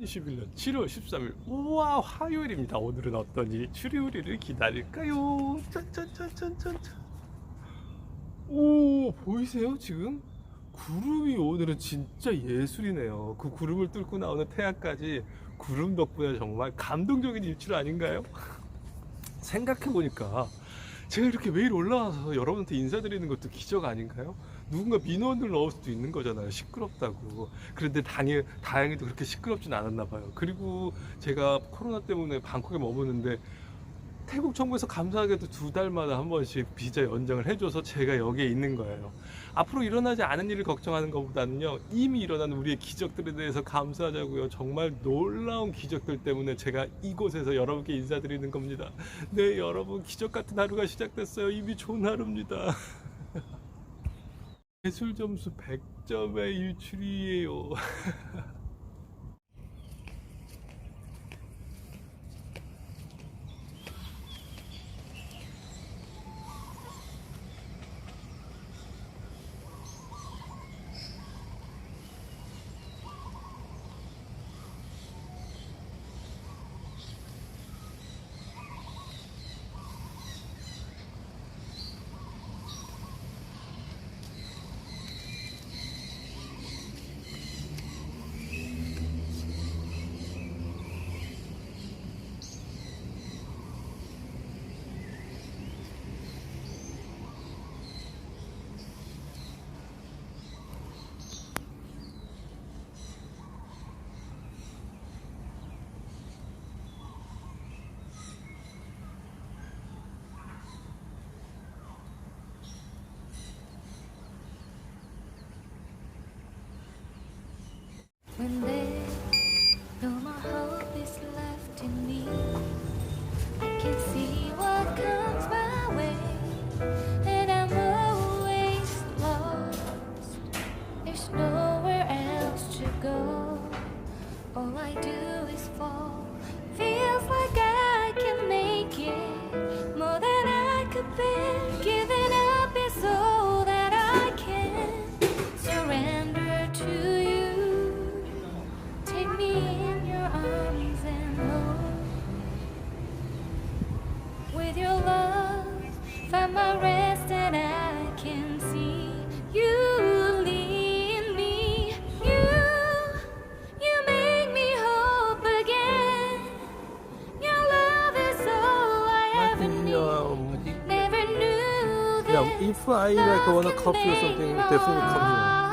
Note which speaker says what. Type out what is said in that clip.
Speaker 1: 2021년 7월 13일 우와 화요일입니다. 오늘은 어떤 일이 추리우리를 기다릴까요? 짠짠짠짠짠. 오 보이세요 지금? 구름이 오늘은 진짜 예술이네요. 그 구름을 뚫고 나오는 태양까지 구름 덕분에 정말 감동적인 일출 아닌가요? 생각해보니까 제가 이렇게 매일 올라와서 여러분한테 인사드리는 것도 기적 아닌가요? 누군가 민원을 넣을 수도 있는 거잖아요. 시끄럽다고. 그런데 당일, 다행히도 그렇게 시끄럽진 않았나 봐요. 그리고 제가 코로나 때문에 방콕에 머무는데 태국 정부에서 감사하게도 두 달마다 한 번씩 비자 연장을 해줘서 제가 여기에 있는 거예요. 앞으로 일어나지 않은 일을 걱정하는 것보다는요, 이미 일어난 우리의 기적들에 대해서 감사하자고요. 정말 놀라운 기적들 때문에 제가 이곳에서 여러분께 인사드리는 겁니다. 네, 여러분, 기적 같은 하루가 시작됐어요. 이미 좋은 하루입니다. 예술 점수 100점의 일출이에요.
Speaker 2: All I do is fall. Feels like I With your love, find my rest and I can see you lead me. You, you make me hope again. Your love is all I ever need. Uh, Never knew
Speaker 1: Yeah,
Speaker 2: that
Speaker 1: if I like wanna coffee or something, definitely come here.